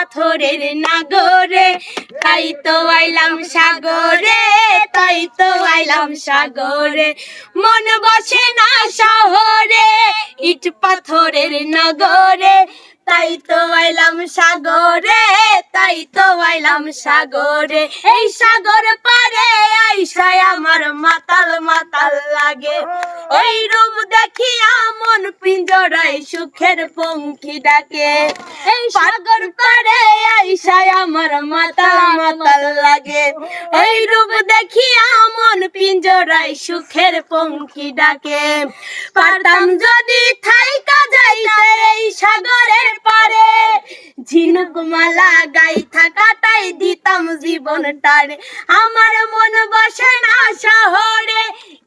পাথরের নাগরে, তাই তো আইলাম সাগরে, তাই তো আইলাম সাগরে। মন বসে না শহরে, ইট পাথরের নগরে, তাই তো আইলাম সাগরে, তাই তো আইলাম সাগরে। এই সাগর পারে আইসায় আমার মাতাল মাতাল লাগে। ওই মন পিঞ্জরায় সুখের পঙ্খী ডাকে। এই সাগর পারে আইসায় আমার মাতাল মাতাল লাগে। ওই রূপ দেখিয়া মন পিঞ্জরায় সুখের পঙ্খী ডাকে। পারতাম যদি থাইকা যাইতে এই সাগরের পারে ঝিনুক মালা গাই থাকাটাই দিতাম জীবনটারে। আমার মন বসে না শহরে।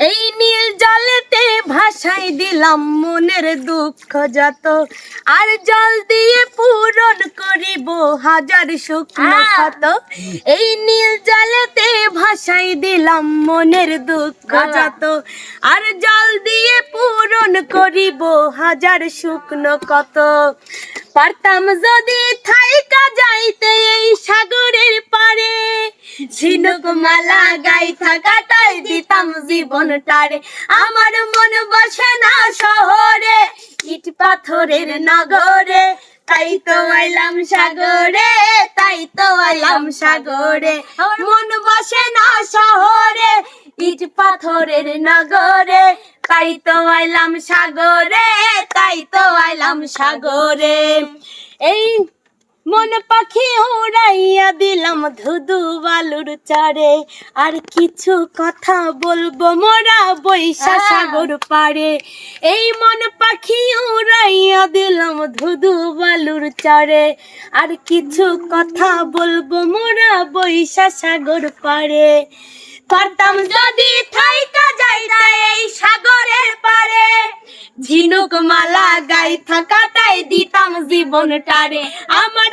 এই নীল জলেতে ভাসাই দিলাম মনের দুঃখ যত। আর জল দিয়ে পূরণ করিব হাজার শুকনো ক্ষত। এই নীল জলেতে ভাসাই দিলাম মনের দুঃখ যত। আর জল দিয়ে পূরণ করিব হাজার শুকনো কত পারতাম যদি থাইকা যাইতে এই সাগরের পারে ঝিনুক মালা গাই থাকাটাই দিতাম জীবনটারে। আমার মন বসে না শহরে, ইট পাথরের নগরে। তাই তো আইলাম সাগরে, তাই তো আইলাম সাগরে। মন বসে না শহরে, ইট পাথরের নগরে। তাই তো আইলাম সাগরে, তাই তো আইলাম সাগরে। এই মন পাখি উড়াইয়া দিলাম ধুধু বালুর চরে। আর কিছু কথা বলব মোরা বৈশা সাগর পারে এই মন পাখি উড়াইয়া দিলাম ধুধু বালুর চরে। আর কিছু কথা বলব মোরা বৈশা সাগর পারে পারতাম যদি থাইকা যাইতা এই সাগরের পারে ঝিনুক মালা গাই থাকাটাই দিতাম জীবনটারে। আমার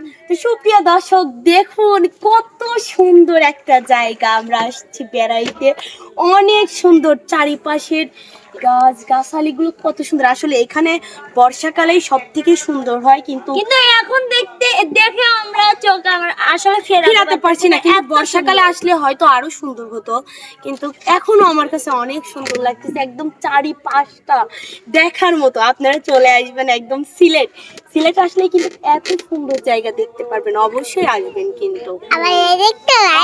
সুপ্রিয় দর্শক দেখুন কত সুন্দর একটা জায়গা আমরা আসছি বেড়াইতে। অনেক সুন্দর চারিপাশের গাছ গাছালিগুলো কত সুন্দর। আসলে এখানে বর্ষাকালেই সব থেকে সুন্দর হয় কিন্তু কিন্তু এখন দেখতে দেখে আমরা চোখ আমার আসলে ফেরাতে পারছি না। কিন্তু বর্ষাকালে আসলে হয়তো আরও সুন্দর হতো কিন্তু এখনও আমার কাছে অনেক সুন্দর লাগতেছে একদম চারিপাশটা দেখার মতো। আপনারা চলে আসবেন একদম সিলেট। সিলেট আসলে কিন্তু এত সুন্দর জায়গা দেখতে পারবেন অবশ্যই আসবেন কিন্তু।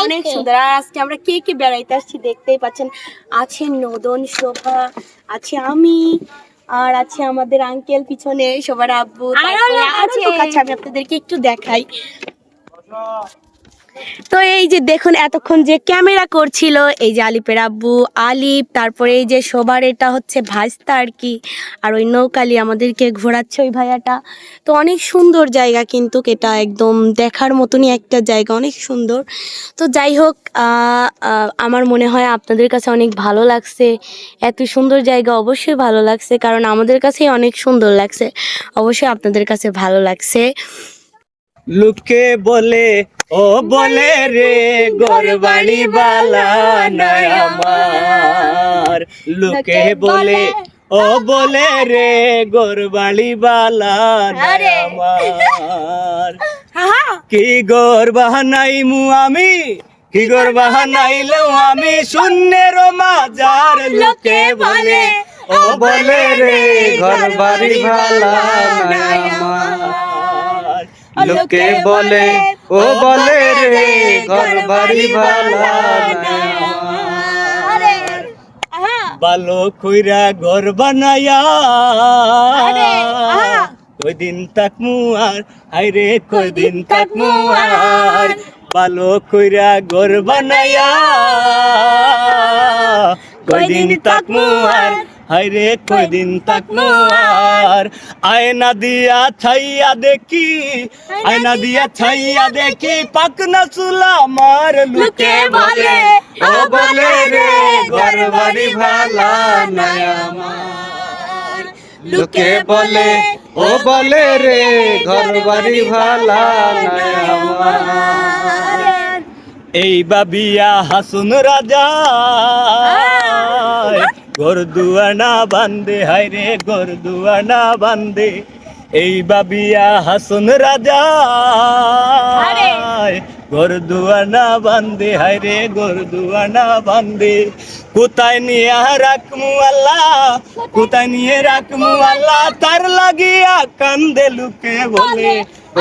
অনেক সুন্দর। আর আজকে আমরা কে কে বেড়াইতে আসছি দেখতেই পাচ্ছেন আছে নদন শোভা আছে আমি আর আছে আমাদের আঙ্কেল পিছনে সবার আব্বু। আছে আমি আপনাদেরকে একটু দেখাই তো এই যে দেখুন এতক্ষণ যে ক্যামেরা করছিল, এই যে আলিপের আব্বু, আলিপ, তারপরে এই যে সবার এটা হচ্ছে ভাস্তা আর কি, আর ওই নৌকালি আমাদেরকে ঘোরাচ্ছে ওই ভাইয়াটা। তো অনেক সুন্দর জায়গা কিন্তু এটা একদম দেখার মতনই একটা জায়গা, অনেক সুন্দর। তো যাই হোক আমার মনে হয় আপনাদের কাছে অনেক ভালো লাগছে। এত সুন্দর জায়গা অবশ্যই ভালো লাগছে, কারণ আমাদের কাছেই অনেক সুন্দর লাগছে। অবশ্যই আপনাদের কাছে ভালো লাগছে। লোকে বলে ও বলে রে গোরবাড়ি বালা নয় আমার। লোকে বলে ও বলে রে গোরবাড়ি বালা নয় আমার। কি গোর বাহানাই মু আমি? কি গোর বাহানাইলেও আমি? শূন্যের মাজার লোকে বলে ও বলে রে ঘর বাড়ি ভালা লোকে বলে ও বলে রে ঘর বাড়ি বালা বালো কইরা ঘর বানায়া। ওই দিন তাক মুয়ার আই রে কই দিন তাক মুয়ার বালো কইরা ঘর বানায়া। কয়দিন তাক মুয়ার হাই রে কই দিন তাকমু আর? আয়না দিয়া ছাইয়া দেখি আয়না দিয়া ছাইয়া দেখি পাকনা চুলা মার লুকে বলে ও বলে রে ঘর বাড়ি ভালা নাই আমার। লোকে বলে ও বলে রে ঘর বাড়ি ভালা নাই আমার। এই বাবিয়া হাসুন রাজা। ঘর দুয়ানা বান্দে হায় রে ঘর দুয়ানা বান্দে। এই বাবিয়া হাসুন রাজা। ঘর বান্দে হায় রে ঘর দুয়ানা বান্দে। কোথায় নিয়ে রাখমু আল্লাহ? কোথায় নিয়ে রাখমু আল্লাহ? তার লাগিয়া কান্দে লুকে বলে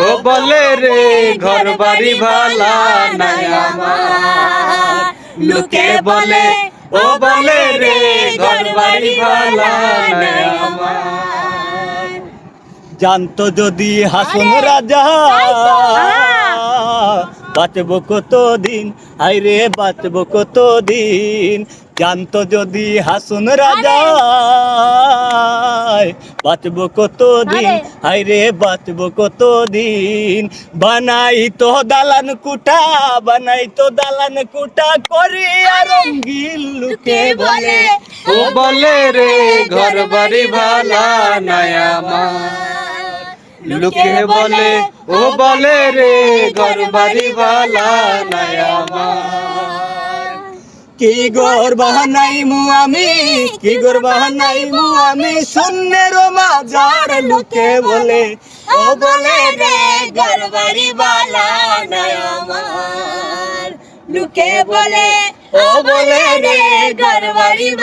ও বলে রে ঘর বাড়ি ভালা নাই আমার। লুকে বলে ও বলে রে ঘরবাড়ি ভালা নাই আমার। জানতো যদি হাসুন রাজা। বাঁচব কত দিন আইরে বাঁচব কত দিন জানতো যদি হাসুন রাজা। বাঁচব কত দিন আইরে বাঁচব কত দিন বানাই তো দালান কুটা বানাই তো দালান কুটা করি আর। রঙ্গিল লুকে বলে। ও বলে রে ঘর বাড়ি ভালা নাই আমার। লোকে বলে ও বলে রে ঘর বাড়ি ভালা নাই আমার। কি গর বাহানাই মু আমি? কি গর বাহানাই মু আমি? শূন্যের মাজার লোকে বলে, ও বলে রে ভালা নাই আমার। লোকে বলে, ও বলে রে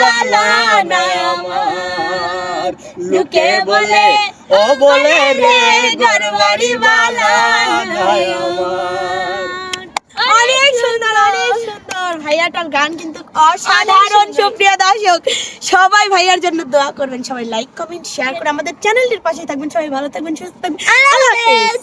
ভালা নাই আমার। লোকে বলে, ও বলে রে ঘর বাড়ি ভালা নাই আমার অনেক সুন্দর অনেক সুন্দর ভাইয়াটার গান কিন্তু অসাধারণ। সুপ্রিয় দর্শক সবাই ভাইয়ার জন্য দোয়া করবেন সবাই লাইক কমেন্ট শেয়ার করে আমাদের চ্যানেলটির পাশে থাকবেন। সবাই ভালো থাকবেন সুস্থ থাকবেন। আল্লাহ হাফেজ।